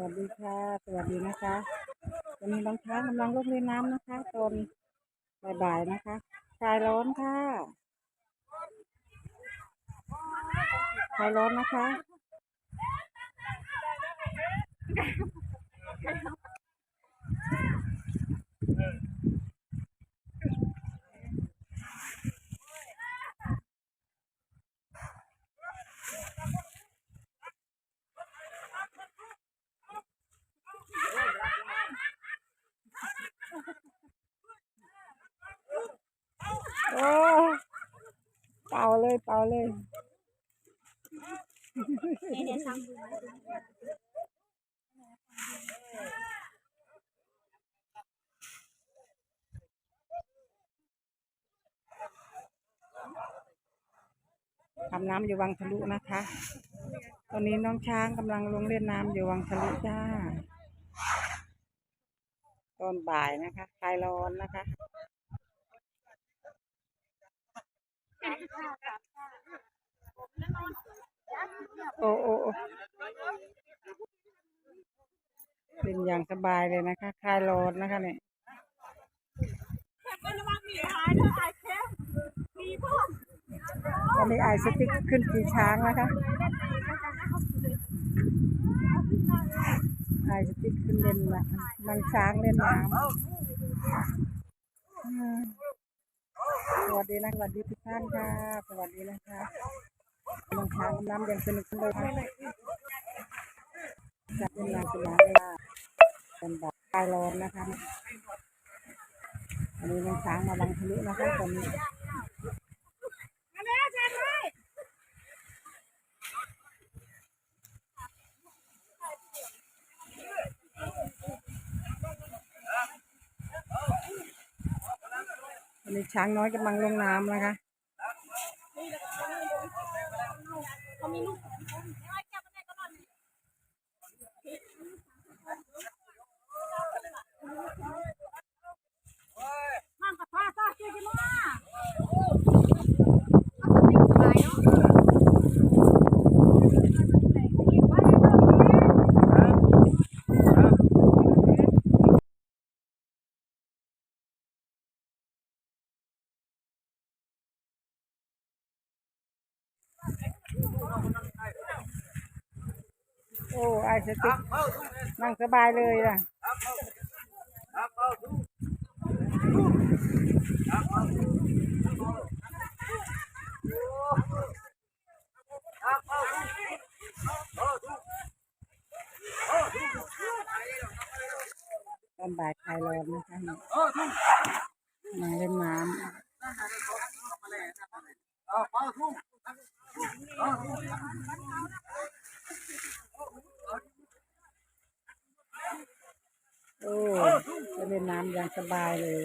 วัสดีค่ะ สวัสดีนะคะ วันนี้น้องช้างกำลังลงเล่นน้ำนะคะตอนบ่ายๆนะคะคลายร้อนค่ะคลายร้อนนะคะ โอ้ เป่าเลยเป่าเลยทำน้ำอยู่วังทะลุนะคะ ตอนนี้น้องช้างกำลังลงเล่นน้ำอยู่วังทะลุจ้า ตอนบ่ายนะคะ คลายร้อนนะคะ โอ้โอ้โอ้เป็นอย่างสบายเลยนะคะ คลายร้อนนะคะเนี่ยตอนนี้ไอสติ๊กขึ้นขี่ช้างนะคะไอสติ๊กขึ้นเล่นนะนั่งช้างเล่นน้ำอืม สวัสดีนะสวัสดีทุกท่านค่ะ สวัสดีนะคะลงช้างน้ำยังสนุกเลยค่ะจัดเล่นน้ำเป็นน้ำเวลาเป็นแบบคลายร้อนนะคะอันนี้ลงช้างมาบังทะลุนะคะตอนนี้ นี้ช้างน้อยกำลังลงน้ำนะคะ โอ้ไอสติ๊กนั่งสบายเลยล่ะตอนบ่ายคลายร้อนนะคะมาเล่นน้ำ โอ้จะเล่นน้ำอย่างสบายเลย